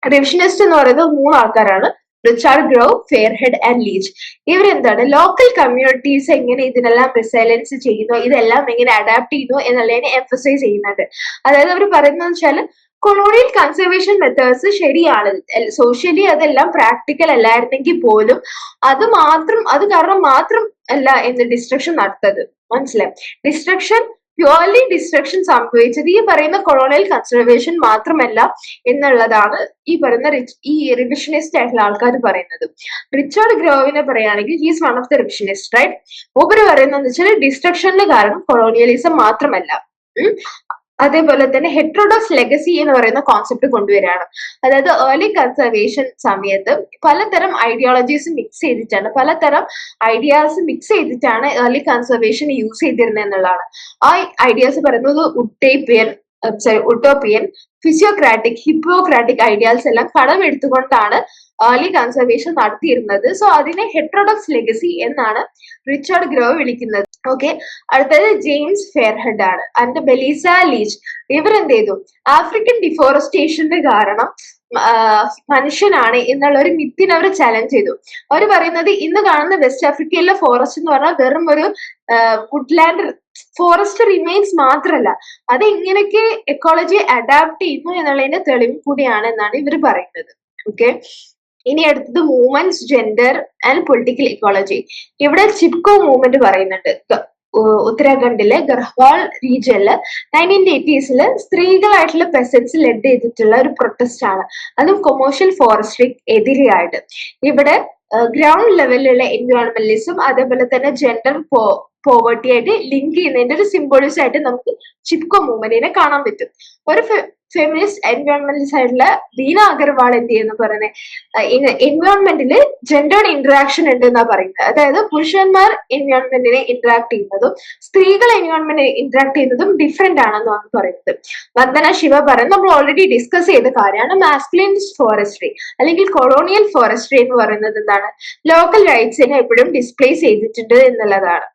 റിവിഷനിസ്റ്റ് എന്ന് പറയുന്നത് മൂന്ന് ആൾക്കാരാണ് Richard Grove Fairhead and Leach ഇവരെന്താണ്? Local communities എങ്ങനെ ഇതിനെല്ലാം റിസൈലൻസ് ചെയ്യുന്നു? ഇതെല്ലാം എങ്ങനെ അഡാപ്റ്റ് ചെയ്യുന്നു എന്നുള്ളതിനെ എംഫസൈസ് ചെയ്യുന്നുണ്ട്. അതായത് അവർ പറയുന്നത് വെച്ചാൽ കൊളോണിയൽ കൺസർവേഷൻ മെത്തേഡ്സ് ശരിയാണ്. സോഷ്യലി അതെല്ലാം പ്രാക്ടിക്കൽ അല്ലായിരുന്നെങ്കിൽ പോലും അത് മാത്രം അത് കാരണം മാത്രം അല്ല എന്ന് ഡിസ്ട്രക്ഷൻ നടത്തത്. മനസ്സിലായി? ഡിസ്ട്രക്ഷൻ പ്യുവർലി ഡിസ്ട്രക്ഷൻ സംഭവിച്ചത് ഈ പറയുന്ന കൊളോണിയൽ കൺസർവേഷൻ മാത്രമല്ല എന്നുള്ളതാണ് ഈ പറയുന്ന റിച്ച് ഈ റിവിഷനിസ്റ്റ് ആയിട്ടുള്ള ആൾക്കാർ പറയുന്നത്. റിച്ചാർഡ് ഗ്രോവിനെ പറയുകയാണെങ്കിൽ he's one of the revisionist right മൂപ്പര് പറയുന്നത് വെച്ചാൽ ഡിസ്ട്രക്ഷന് കാരണം കൊളോണിയലിസം മാത്രമല്ല. അതേപോലെ തന്നെ ഹെട്രോഡോസ് ലെഗസി എന്ന് പറയുന്ന കോൺസെപ്റ്റ് കൊണ്ടുവരികയാണ്. അതായത് ഏർലി കൺസർവേഷൻ സമയത്ത് പലതരം ഐഡിയോളജീസ് മിക്സ് ചെയ്തിട്ടാണ് പലതരം ഐഡിയാസ് മിക്സ് ചെയ്തിട്ടാണ് ഏർലി കൺസർവേഷൻ യൂസ് ചെയ്തിരുന്നത് എന്നുള്ളതാണ്. ആ ഐഡിയാസ് പറയുന്നത് utopian sorry utopian physiocratic Hippocratic ideas എല്ലാം കടമെടുത്തുകൊണ്ടാണ് ഏർലി കൺസർവേഷൻ നടത്തിയിരുന്നത്. സോ അതിനെ ഹെട്രോഡോക്സ് ലെഗസി എന്നാണ് റിച്ചാർഡ് ഗ്രോ വിളിക്കുന്നത്. ഓക്കെ അടുത്തത് ജെയിംസ് ഫെയർഹെഡ് ആണ്. And Melissa Leach. ഇവർ എന്ത് ചെയ്തു ആഫ്രിക്കൻ ഡിഫോറസ്റ്റേഷന്റെ കാരണം മനുഷ്യനാണ് എന്നുള്ള ഒരു മിത്തിനെ അവർ ചലഞ്ച് ചെയ്തു. അവർ പറയുന്നത് ഇന്ന് കാണുന്ന വെസ്റ്റ് ആഫ്രിക്കയിലെ ഫോറസ്റ്റ് എന്ന് പറഞ്ഞാൽ വെറും ഒരു വുഡ്ലാൻഡ് ഫോറസ്റ്റ് റിമെയിൻസ് മാത്രമല്ല അത് എങ്ങനെയൊക്കെ എക്കോളജി അഡാപ്റ്റ് ചെയ്യുന്നു എന്നുള്ളതിന്റെ തെളിവ് കൂടിയാണ് എന്നാണ് ഇവർ പറയുന്നത്. ഓക്കെ ഇനി അടുത്തത് movements gender and political ecology ഇവിടെ ചിപ്കോ മൂവ്മെന്റ് പറയുന്നുണ്ട്. ഉത്തരാഖണ്ഡിലെ ഗർഹ്വാൾ റീജിയനിൽ നയന്റീൻ എയ്റ്റീസിൽ സ്ത്രീകളായിട്ടുള്ള പെസൻസ് ലെഡ് ചെയ്തിട്ടുള്ള ഒരു പ്രൊട്ടസ്റ്റ് ആണ്. അതും കൊമേഴ്ഷ്യൽ ഫോറസ്ട്രി എതിരെയായിട്ട്. ഇവിടെ ഗ്രൗണ്ട് ലെവലിലുള്ള എൻവയോൺമെന്റലിസം അതേപോലെ തന്നെ ജെൻഡർ പോവർട്ടി ആയിട്ട് ലിങ്ക് ചെയ്യുന്നതിന്റെ ഒരു സിംബോളിസ് ആയിട്ട് നമുക്ക് ചിപ്കോ മൂവ്മെന്റിനെ കാണാൻ പറ്റും. ഒരു ഫെമിനിസ്റ്റ് എൻവയോൺമെന്റ് സൈഡിൽ ലീന അഗർവാൾ എന്ത് ചെയ്യുന്നു പറയുന്നത് എൻവയോൺമെന്റിൽ ജെൻഡേർഡ് ഇന്ററാക്ഷൻ ഉണ്ട് എന്നാ പറയുന്നത്. അതായത് പുരുഷന്മാർ എൻവയോൺമെന്റിനെ ഇന്ററാക്ട് ചെയ്യുന്നതും സ്ത്രീകൾ എൻവയോൺമെന്റിനെ ഇന്ററാക്ട് ചെയ്യുന്നതും ഡിഫറെന്റ് ആണെന്നാണ് പറയുന്നത്. വന്ദന ശിവ പറയുന്നത് നമ്മൾ ഓൾറെഡി ഡിസ്കസ് ചെയ്ത കാര്യമാണ് മാസ്കുലിൻ ഫോറസ്ട്രി അല്ലെങ്കിൽ കൊളോണിയൽ ഫോറസ്ട്രി എന്ന് പറയുന്നത് എന്താണ്? ലോക്കൽ റൈറ്റ്സിനെ എപ്പോഴും ഡിസ്പ്ലേസ് ചെയ്തിട്ടുണ്ട് എന്നുള്ളതാണ്.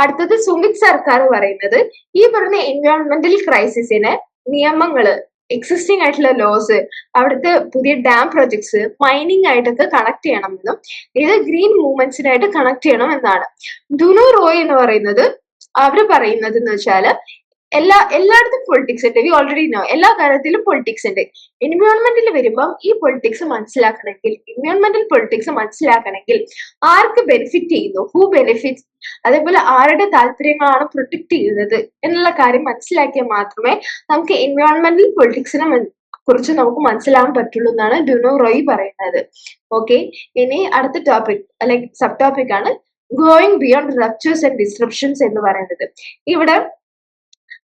അടുത്തത് സുമിത് സർക്കാർ പറയുന്നത് ഈ പറഞ്ഞ എൻവയോൺമെന്റൽ ക്രൈസിസിന് നിയമങ്ങൾ എക്സിസ്റ്റിംഗ് ആയിട്ടുള്ള ലോസ് അവിടുത്തെ പുതിയ ഡാം പ്രൊജക്ട്സ് മൈനിങ് ആയിട്ടൊക്കെ കണക്ട് ചെയ്യണമെന്നും ഇത് ഗ്രീൻ മൂവ്മെന്റ്സിനായിട്ട് കണക്ട് ചെയ്യണം എന്നാണ്. ദുനു റോയ് എന്ന് പറയുന്നത് അവർ പറയുന്നത് എന്ന് വെച്ചാൽ എല്ലാ എല്ലായിടത്തും പൊളിറ്റിക്സ് ഉണ്ട്. വി ഓൾറെഡി നോ എല്ലാ കാര്യത്തിലും പൊളിറ്റിക്സ് ഉണ്ട്. എൻവയോൺമെന്റിൽ വരുമ്പം ഈ പൊളിറ്റിക്സ് മനസ്സിലാക്കണമെങ്കിൽ എൻവയോൺമെന്റൽ പൊളിറ്റിക്സ് മനസ്സിലാക്കണമെങ്കിൽ ആർക്ക് ബെനിഫിറ്റ് ചെയ്യുന്നു? ഹൂ ബെനിഫിറ്റ് അതേപോലെ ആരുടെ താല്പര്യങ്ങളാണ് പ്രൊട്ടക്ട് ചെയ്യുന്നത് എന്നുള്ള കാര്യം മനസ്സിലാക്കിയാൽ മാത്രമേ നമുക്ക് എൻവയോൺമെന്റൽ പൊളിറ്റിക്സിനെ കുറിച്ച് നമുക്ക് മനസ്സിലാവാൻ പറ്റുള്ളൂ എന്നാണ് ഡുനോ റോയ് പറയുന്നത്. ഓക്കെ ഇനി അടുത്ത ടോപ്പിക് അല്ലെങ്കിൽ സബ് ടോപ്പിക് ആണ്. Going beyond ruptures and descriptions എന്ന് പറയുന്നത്. ഇവിടെ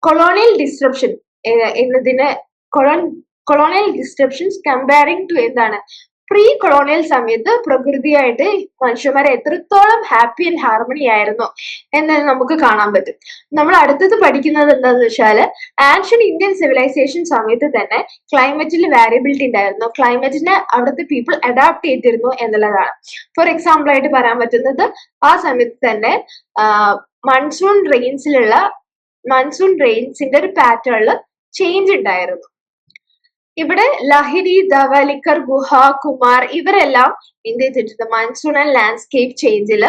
കൊളോണിയൽ ഡിസ്ട്രപ്ഷൻ എന്നതിന് കൊളോണിയൽ ഡിസ്ട്രപ്ഷൻസ് കമ്പയറിംഗ് ടു എന്താണ്? പ്രീ കൊളോണിയൽ സമയത്ത് പ്രകൃതിയായിട്ട് മനുഷ്യന്മാരെ എത്രത്തോളം ഹാപ്പി ആൻഡ് ഹാർമണി ആയിരുന്നു എന്ന് നമുക്ക് കാണാൻ പറ്റും. നമ്മൾ അടുത്തത് പഠിക്കുന്നത് എന്താണെന്ന് വെച്ചാൽ ആൻഷ്യൻ ഇന്ത്യൻ സിവിലൈസേഷൻ സമയത്ത് തന്നെ ക്ലൈമറ്റിൽ വാരിയബിലിറ്റി ഉണ്ടായിരുന്നു. ക്ലൈമറ്റിനെ അവിടുത്തെ പീപ്പിൾ അഡാപ്റ്റ് ചെയ്തിരുന്നു എന്നുള്ളതാണ്. ഫോർ എക്സാമ്പിൾ ആയിട്ട് പറയാൻ പറ്റുന്നത് ആ സമയത്ത് തന്നെ മൺസൂൺ റെയിൻസിലുള്ള മൺസൂൺ റെയിൻസിന്റെ ഒരു പാറ്റേണിൽ ചേഞ്ച് ഉണ്ടായിരുന്നു ഇവിടെ ലഹിരി ധവലിക്കർ ഗുഹ കുമാർ ഇവരെല്ലാം എന്ത് ചെയ്തിട്ടുണ്ട്? മൺസൂൺ ആൻഡ് ലാൻഡ്സ്കേപ്പ് ചേഞ്ചിൽ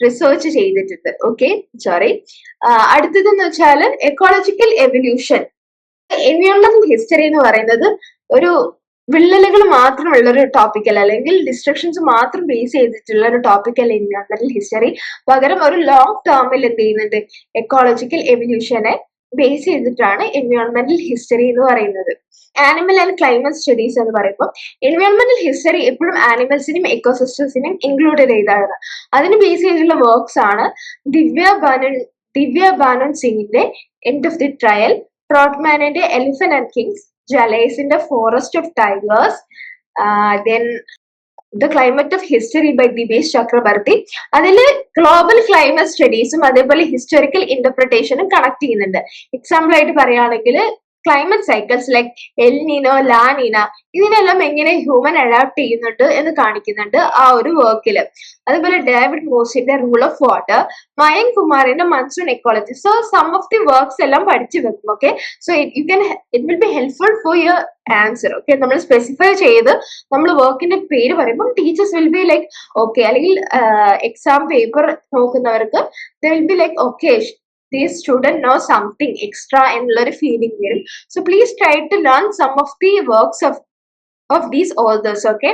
റിസർച്ച് ചെയ്തിട്ടുണ്ട്. ഓക്കെ സോറി അടുത്തതെന്ന് വെച്ചാൽ എക്കോളജിക്കൽ എവല്യൂഷൻ എൻവയോൺമെന്റൽ ഹിസ്റ്ററി എന്ന് പറയുന്നത് ഒരു വിള്ളലുകൾ മാത്രമുള്ള ഒരു ടോപ്പിക്കൽ അല്ലെങ്കിൽ ഡിസ്ട്രക്ഷൻസ് മാത്രം ബേസ് ചെയ്തിട്ടുള്ള ഒരു ടോപ്പിക്കൽ എൻവയോൺമെന്റൽ ഹിസ്റ്ററി പകരം ഒരു ലോങ് ടേമിൽ എന്ത് ചെയ്യുന്നുണ്ട് എക്കോളജിക്കൽ എവല്യൂഷനെ ബേസ് ചെയ്തിട്ടാണ് എൻവയോൺമെന്റൽ ഹിസ്റ്ററി എന്ന് പറയുന്നത്. ആനിമൽ ആൻഡ് ക്ലൈമറ്റ് സ്റ്റഡീസ് എന്ന് പറയുമ്പോൾ എൻവയോൺമെന്റൽ ഹിസ്റ്ററി എപ്പോഴും ആനിമൽസിനെയും എക്കോസിസ്റ്റംസിനെയും ഇൻക്ലൂഡ് ചെയ്താണ് അതിന് ബേസ് ചെയ്തിട്ടുള്ള വർക്ക്സ് ആണ് ദിവ്യ ബാനൻ ദിവ്യ ബാനൻ സിംഗിന്റെ എൻഡ് ഓഫ് ദി ട്രയൽ ട്രോട്ട്മാനിന്റെ elephant and kings ജലേസിന്റെ forest of tigers then the climate of history by Dipesh Chakrabarty അതിൽ ഗ്ലോബൽ ക്ലൈമറ്റ് സ്റ്റഡീസും അതേപോലെ ഹിസ്റ്റോറിക്കൽ ഇന്റർപ്രിട്ടേഷനും കണക്ട് ചെയ്യുന്നുണ്ട്. എക്സാമ്പിൾ ആയിട്ട് പറയുകയാണെങ്കിൽ climate cycles like El Nino La Nina ഇതിനെല്ലാം എങ്ങനെ ഹ്യൂമൻ അഡാപ്റ്റ് ചെയ്യുന്നുണ്ട് എന്ന് കാണിക്കുന്നുണ്ട് ആ ഒരു വർക്കിൽ അതുപോലെ ഡേവിഡ് മോസിന്റെ റൂൾ ഓഫ് വാട്ടർ മയങ് കുമാറിന്റെ monsoon ecology so some of the works എല്ലാം പഠിച്ചു വെക്കും okay so you can it will be helpful for your answer okay നമ്മൾ സ്പെസിഫൈ ചെയ്ത് നമ്മൾ വർക്കിന്റെ പേര് പറയുമ്പോൾ teachers will be like okay അല്ലെങ്കിൽ exam paper നോക്കുന്നവർക്ക് they will be like okay this student know something extra എന്നുള്ളൊരു ഫീലിംഗ് വരും. So please try to learn some of the works of of these authors okay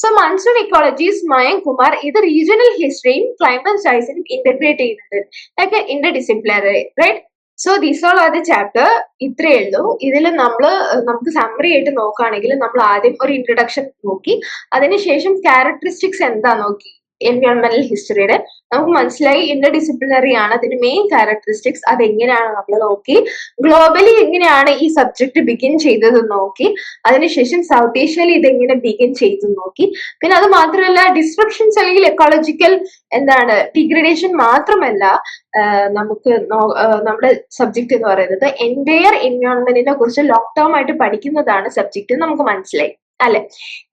so monsoon ecologies Mayank Kumar ഇത് regional ഹിസ്റ്ററിയും climate സയൻസിനും integrate ചെയ്യുന്നുണ്ട്. Like interdisciplinary right so these all are the chapter ഇത്രയേ ഉള്ളൂ. ഇതിൽ നമ്മൾ നമുക്ക് summary ആയിട്ട് നോക്കുകയാണെങ്കിൽ നമ്മൾ ആദ്യം ഒരു ഇൻട്രൊഡക്ഷൻ നോക്കി. അതിനുശേഷം ക്യാരക്ടറിസ്റ്റിക്സ് എന്താ നോക്കി. എൻവയോൺമെന്റൽ ഹിസ്റ്ററിയുടെ നമുക്ക് മനസ്സിലായി ഇന്റർ ഡിസിപ്ലിനറി ആണ് അതിന്റെ മെയിൻ ക്യാരക്ടറിസ്റ്റിക്സ് അത് എങ്ങനെയാണ് നമ്മൾ നോക്കി. ഗ്ലോബലി എങ്ങനെയാണ് ഈ സബ്ജക്ട് ബിഗിൻ ചെയ്തത് നോക്കി. അതിനുശേഷം സൗത്ത് ഏഷ്യയിൽ ഇത് എങ്ങനെ ബിഗിൻ ചെയ്തു നോക്കി. പിന്നെ അത് മാത്രമല്ല ഡിസ്ട്രക്ഷൻസ് അല്ലെങ്കിൽ എക്കോളജിക്കൽ എന്താണ് ഡിഗ്രഡേഷൻ മാത്രമല്ല നമുക്ക് നമ്മുടെ സബ്ജക്ട് എന്ന് പറയുന്നത് എന്റയർ എൻവയോൺമെന്റിനെ കുറിച്ച് ലോങ് ടേം ആയിട്ട് പഠിക്കുന്നതാണ് സബ്ജക്ട് നമുക്ക് മനസ്സിലായി. അല്ലെ?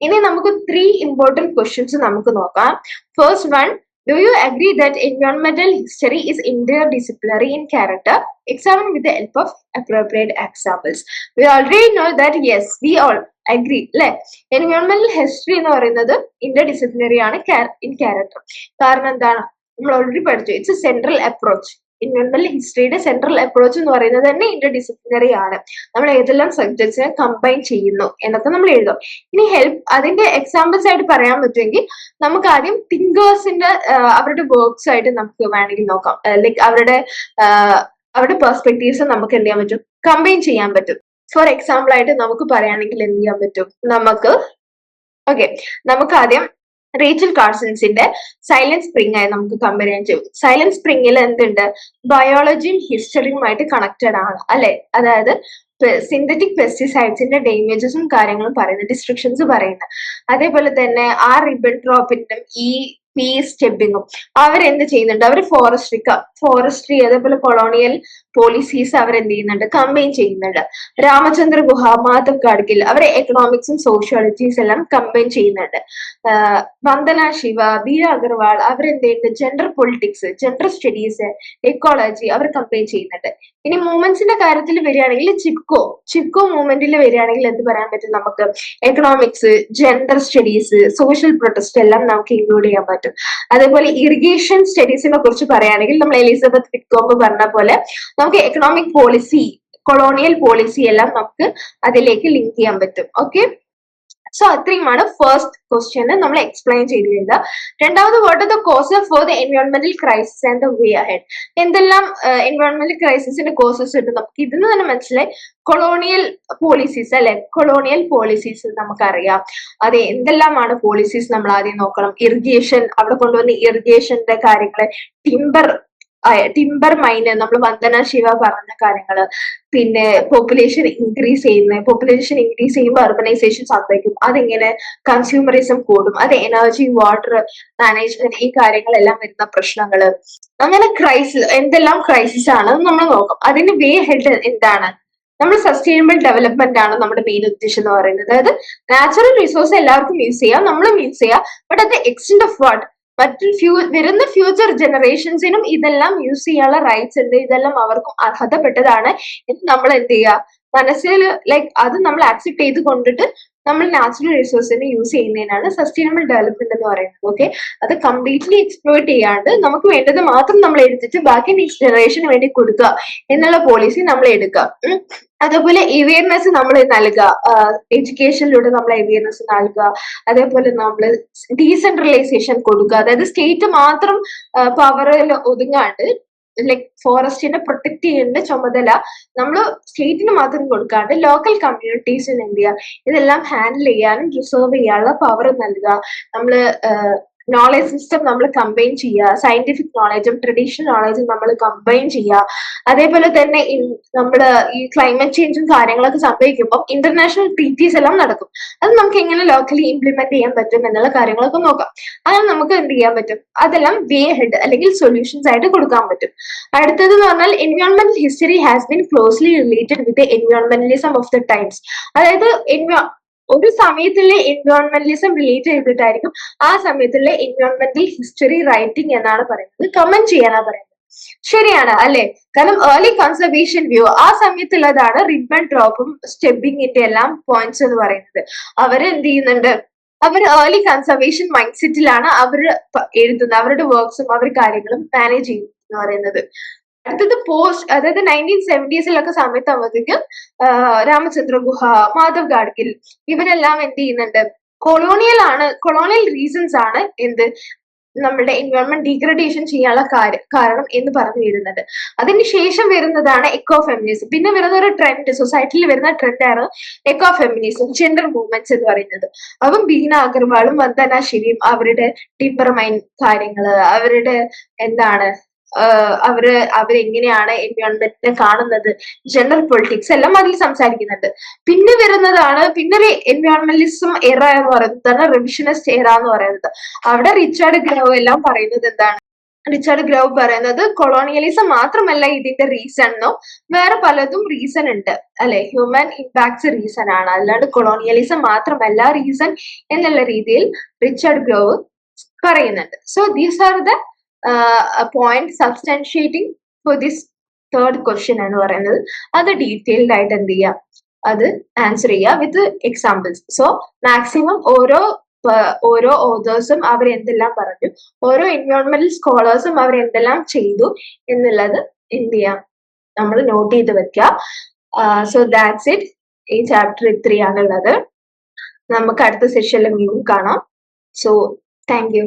ഇനി നമുക്ക് ത്രീ ഇമ്പോർട്ടന്റ് ക്വസ്റ്റ്യൻസ് നമുക്ക് നോക്കാം. First one do you agree that എൻവയോൺമെന്റൽ history is interdisciplinary in character examine with the help of appropriate examples we already know that yes we all agree അല്ലെ? എൻവയോൺമെന്റൽ ഹിസ്റ്ററി എന്ന് പറയുന്നത് ഇന്റർ ഡിസിപ്ലിനറി ആണ് in character കാരണം എന്താണ്? നമ്മൾ already പഠിച്ചു. It's a central approach എൻവയോൺമെന്റൽ ഹിസ്റ്ററിയുടെ സെൻട്രൽ അപ്രോച്ച് എന്ന് പറയുന്നത് തന്നെ ഇന്റർ ഡിസിപ്ലിനറി ആണ്. നമ്മൾ ഏതെല്ലാം സബ്ജക്ട്സിനെ കമ്പൈൻ ചെയ്യുന്നു എന്നൊക്കെ നമ്മൾ എഴുതും. ഇനി ഹെൽപ്പ് അതിന്റെ എക്സാമ്പിൾസ് ആയിട്ട് പറയാൻ പറ്റുമെങ്കിൽ നമുക്ക് ആദ്യം തിങ്കേഴ്സിന്റെ അവരുടെ വർക്ക്സ് ആയിട്ട് നമുക്ക് വേണമെങ്കിൽ നോക്കാം. ലൈക്ക് അവരുടെ അവരുടെ പെർസ്പെക്റ്റീവ്സ് നമുക്ക് എന്ത് ചെയ്യാൻ പറ്റും? കമ്പൈൻ ചെയ്യാൻ പറ്റും. ഫോർ എക്സാമ്പിൾ ആയിട്ട് നമുക്ക് പറയുകയാണെങ്കിൽ എന്ത് ചെയ്യാൻ പറ്റും? നമുക്ക് ഓക്കെ നമുക്ക് ആദ്യം റേച്ചൽ കാർസൺസിന്റെ സൈലന്റ് സ്പ്രിംഗ് ആയി നമുക്ക് കമ്പയർ ചെയ്യാൻ ചെയ്യും. സൈലന്റ് സ്പ്രിംഗിൽ എന്തുണ്ട്? ബയോളജിയും ഹിസ്റ്ററിയുമായിട്ട് കണക്റ്റഡ് ആണ് അല്ലെ? അതായത് സിന്തറ്റിക് പെസ്റ്റിസൈഡ്സിന്റെ ഡേമേജസും കാര്യങ്ങളും പറയുന്നത് ഡിസ്ട്രിക്ഷൻസ് പറയുന്നത് അതേപോലെ തന്നെ ആ റിബൺ ഡ്രോപ്പിനും ഈ പീ സ്റ്റെബിങ്ങും. അവരെന്ത് ചെയ്യുന്നുണ്ട്? അവർ ഫോറസ്ട്രി ഫോറസ്ട്രി അതേപോലെ കൊളോണിയൽ പോളിസീസ് അവർ എന്ത് ചെയ്യുന്നുണ്ട്? കമ്പൈൻ ചെയ്യുന്നുണ്ട്. രാമചന്ദ്ര ഗുഹ മാധവ് ഗാഡ്ഗിൽ അവർ എക്കണോമിക്സും സോഷ്യോളജീസ് എല്ലാം കമ്പൈൻ ചെയ്യുന്നുണ്ട്. വന്ദന ശിവ ബീര അഗർവാൾ അവരെന്ത് ചെയ്യുന്നുണ്ട്? Gender politics gender studies ecology അവർ കമ്പൈൻ ചെയ്യുന്നുണ്ട്. ഇനി മൂവ്മെന്റ്സിന്റെ കാര്യത്തിൽ വരികയാണെങ്കിൽ ചിപ്കോ ചിപ്കോ മൂവ്മെന്റിൽ വരികയാണെങ്കിൽ എന്ത് പറയാൻ പറ്റും നമുക്ക്? Economics gender studies social protest എല്ലാം നമുക്ക് ഇൻക്ലൂഡ് ചെയ്യാൻ പറ്റും. അതേപോലെ ഇറിഗേഷൻ സ്റ്റഡീസിനെ കുറിച്ച് പറയുകയാണെങ്കിൽ നമ്മൾ എലിസബത്ത് വിക്കോമ്പ് പറഞ്ഞ പോലെ നമുക്ക് എക്കണോമിക് പോളിസി കൊളോണിയൽ പോളിസി എല്ലാം നമുക്ക് അതിലേക്ക് ലിങ്ക് ചെയ്യാൻ പറ്റും. ഓക്കെ സോ അത്രയുമാണ് ഫസ്റ്റ് ക്വസ്റ്റ്യൻ നമ്മൾ എക്സ്പ്ലെയിൻ ചെയ്തിരുന്നത്. രണ്ടാമത് what are the causes for the എൻവയോൺമെന്റൽ crisis and the way ahead എന്തെല്ലാം എൻവയോൺമെന്റൽ ക്രൈസിസിന്റെ കോസസ് ഉണ്ട്? നമുക്ക് ഇതിന് തന്നെ മനസ്സിലായി. കൊളോണിയൽ പോളിസീസ് അല്ലെ? കൊളോണിയൽ പോളിസീസ് നമുക്കറിയാം. അത് എന്തെല്ലാമാണ് പോളിസീസ് നമ്മൾ ആദ്യം നോക്കണം? ഇറിഗേഷൻ അവിടെ കൊണ്ടുവന്ന ഇറിഗേഷന്റെ കാര്യങ്ങൾ ടിംബർ ടിംബർ മൈൻ നമ്മൾ വന്ദന ശിവ പറഞ്ഞ കാര്യങ്ങൾ പിന്നെ പോപ്പുലേഷൻ ഇൻക്രീസ് ചെയ്യുന്ന പോപ്പുലേഷൻ ഇൻക്രീസ് ചെയ്യുമ്പോൾ അർബനൈസേഷൻ സംഭവിക്കും. അതെങ്ങനെ കൺസ്യൂമറിസം കൂടും? അത് എനർജി വാട്ടർ മാനേജ്മെന്റ് ഈ കാര്യങ്ങളെല്ലാം വരുന്ന പ്രശ്നങ്ങൾ. അങ്ങനെ ക്രൈസിസ് എന്തെല്ലാം ക്രൈസിസ് ആണ് നമ്മൾ നോക്കും. അതിന് വേ ഹെഡ് എന്താണ്? നമ്മൾ സസ്റ്റൈനബിൾ ഡെവലപ്മെന്റ് ആണ് നമ്മുടെ മെയിൻ ഉദ്ദേശം എന്ന് പറയുന്നത്. അതായത് നാച്ചുറൽ റിസോഴ്സ് എല്ലാവർക്കും യൂസ് ചെയ്യാം നമ്മളും യൂസ് ചെയ്യാം. But at the extent of what മറ്റു ഫ്യൂ വരുന്ന ഫ്യൂച്ചർ ജനറേഷൻസിനും ഇതെല്ലാം യൂസ് ചെയ്യാനുള്ള റൈറ്റ്സ് ഉണ്ട്. ഇതെല്ലാം അവർക്കും അർഹതപ്പെട്ടതാണ്. നമ്മൾ എന്ത് ചെയ്യുക മനസ്സിൽ ലൈക്ക് അത് നമ്മൾ ആക്സെപ്റ്റ് ചെയ്ത് കൊണ്ടിട്ട് നമ്മൾ നാച്ചുറൽ റിസോഴ്സിനെ യൂസ് ചെയ്യുന്നതിനാണ് സസ്റ്റൈനബിൾ ഡെവലപ്മെന്റ് എന്ന് പറയുന്നത് ഓക്കെ അത് കംപ്ലീറ്റ്ലി എക്സ്പ്ലോയിറ്റ് ചെയ്യാണ്ട് നമുക്ക് വേണ്ടത് മാത്രം നമ്മൾ എടുത്തിട്ട് ബാക്കി നെക്സ്റ്റ് ജനറേഷന് വേണ്ടി കൊടുക്കുക എന്നുള്ള പോളിസി നമ്മൾ എടുക്കുക. അതേപോലെ അവയർനെസ് നമ്മൾ നൽകുക. എഡ്യൂക്കേഷനിലൂടെ നമ്മൾ അവയർനെസ് നൽകുക. അതേപോലെ നമ്മൾ ഡീസെൻട്രലൈസേഷൻ കൊടുക്കുക. അതായത് സ്റ്റേറ്റ് മാത്രം പവറിൽ ഒതുങ്ങാണ്ട് ലൈക് ഫോറസ്റ്റിനെ പ്രൊട്ടക്ട് ചെയ്യേണ്ട ചുമതല നമ്മൾ സ്റ്റേറ്റിന് മാത്രം കൊടുക്കാണ്ട് ലോക്കൽ കമ്മ്യൂണിറ്റീസിന് എന്ത് ചെയ്യുക? ഇതെല്ലാം ഹാൻഡിൽ ചെയ്യാനും റിസർവ് ചെയ്യാനുള്ള പവർ നൽകുക. നമ്മൾ നോളജ് സിസ്റ്റം നമ്മൾ കമ്പൈൻ ചെയ്യുക സയന്റിഫിക് നോളജും ട്രഡീഷണൽ നോളജും നമ്മൾ കമ്പൈൻ ചെയ്യുക. അതേപോലെ തന്നെ നമ്മൾ ഈ ക്ലൈമറ്റ് ചേഞ്ചും കാര്യങ്ങളൊക്കെ സംഭവിക്കുമ്പോൾ ഇന്റർനാഷണൽ ട്രീറ്റീസ് എല്ലാം നടക്കും. അത് നമുക്ക് എങ്ങനെ ലോക്കലി ഇംപ്ലിമെന്റ് ചെയ്യാൻ പറ്റും എന്നുള്ള കാര്യങ്ങളൊക്കെ നോക്കാം. അങ്ങനെ നമുക്ക് എന്ത് ചെയ്യാൻ പറ്റും? അതെല്ലാം വേ ഹെഡ് അല്ലെങ്കിൽ സൊല്യൂഷൻസ് ആയിട്ട് കൊടുക്കാൻ പറ്റും. അടുത്തത് എന്ന് പറഞ്ഞാൽ എൻവയോൺമെന്റൽ history has been closely related with environmentalism of the times അതായത് ഒരു സമയത്തുള്ള എൻവയോൺമെന്റലിസം റിലേറ്റ് ചെയ്തിട്ടായിരിക്കും ആ സമയത്തുള്ള എൻവയോൺമെന്റൽ ഹിസ്റ്ററി റൈറ്റിംഗ് എന്നാണ് പറയുന്നത്. കമന്റ് ചെയ്യാനാണ് പറയുന്നത്. ശരിയാണ് അല്ലെ? കാരണം ഏർലി കൺസർവേഷൻ വ്യൂ ആ സമയത്തുള്ളതാണ് റിബൺ ഡ്രോപ്പും സ്റ്റെബിങ്ങിന്റെ എല്ലാം പോയിന്റ്സ് എന്ന് പറയുന്നത്. അവർ എന്ത് ചെയ്യുന്നുണ്ട്? അവർ ഏർലി കൺസർവേഷൻ മൈൻഡ് സെറ്റിലാണ് അവർ എഴുതുന്നത്. അവരുടെ വർക്ക്സും അവരുടെ കാര്യങ്ങളും മാനേജ് ചെയ്യുന്നത് പറയുന്നത്. അടുത്തത് പോസ്റ്റ് അതായത് നയന്റീൻ സെവന്റീസിലൊക്കെ സമയത്ത് ആകുമ്പോഴത്തേക്കും രാമചന്ദ്ര ഗുഹ മാധവ് ഗാഡ്ഗിൽ ഇവരെല്ലാം എന്ത് ചെയ്യുന്നുണ്ട്? കൊളോണിയൽ ആണ് കൊളോണിയൽ റീസൺസ് ആണ് എന്ത് നമ്മുടെ എൻവയോൺമെന്റ് ഡീഗ്രഡേഷൻ ചെയ്യാനുള്ള കാരണം എന്ന് പറഞ്ഞു വരുന്നത്. അതിനുശേഷം വരുന്നതാണ് എക്കോ ഫെമിനിസം പിന്നെ വരുന്ന ഒരു ട്രെൻഡ് സൊസൈറ്റിയിൽ വരുന്ന ട്രെൻഡാണ് എക്കോ ഫെമിനിസം ജെൻഡർ മൂവ്മെന്റ്സ് എന്ന് പറയുന്നത്. അപ്പം ബീന അഗർവാളും വന്ദന ശിരിയും അവരുടെ ഡിപ്പർ മൈൻഡ് കാര്യങ്ങൾ അവരുടെ എന്താണ് അവർ അവരെങ്ങനെയാണ് എൻവയോൺമെന്റിനെ കാണുന്നത്? ജെൻഡർ പൊളിറ്റിക്സ് എല്ലാം അതിൽ സംസാരിക്കുന്നുണ്ട്. പിന്നെ വരുന്നതാണ് പിന്നെ എൻവയോൺമെന്റലിസം എറ എന്ന് പറയുന്നത്. റിവിഷനിസ്റ്റ് എറ എന്ന് പറയുന്നത്. അവിടെ റിച്ചാർഡ് ഗ്രവ് എല്ലാം പറയുന്നത് എന്താണ്? റിച്ചാർഡ് ഗ്രവ് പറയുന്നത് കൊളോണിയലിസം മാത്രമല്ല ഇതിന്റെ റീസൺ എന്നോ വേറെ പലതും റീസൺ ഉണ്ട്. അല്ലെ? ഹ്യൂമൻ ഇമ്പാക്ട്സ് റീസൺ ആണ്. അല്ലാണ്ട് കൊളോണിയലിസം മാത്രമല്ല റീസൺ എന്നുള്ള രീതിയിൽ റിച്ചാർഡ് ഗ്രവ് പറയുന്നുണ്ട്. So these are the point substantiating for this third question എന്ന് പറയുന്നത്. അത് ഡീറ്റെയിൽഡ് ആയിട്ട് എന്ത് ചെയ്യുക അത് ആൻസർ ചെയ്യുക വിത്ത് എക്സാമ്പിൾസ് സോ മാക്സിമം ഓരോ ഓരോ ഓതേഴ്സും അവർ എന്തെല്ലാം പറഞ്ഞു? ഓരോ എൻവയോൺമെന്റൽ സ്കോളേഴ്സും അവർ എന്തെല്ലാം ചെയ്തു? എന്നുള്ളത് എന്ത് ചെയ്യാം? നമ്മൾ നോട്ട് ചെയ്ത് വെക്കുക സോ ദാറ്റ്സ് ഇറ്റ് ഈ ചാപ്റ്റർ ഇത്രയാണുള്ളത്. നമുക്ക് അടുത്ത സെഷനിൽ വീണ്ടും കാണാം. So thank you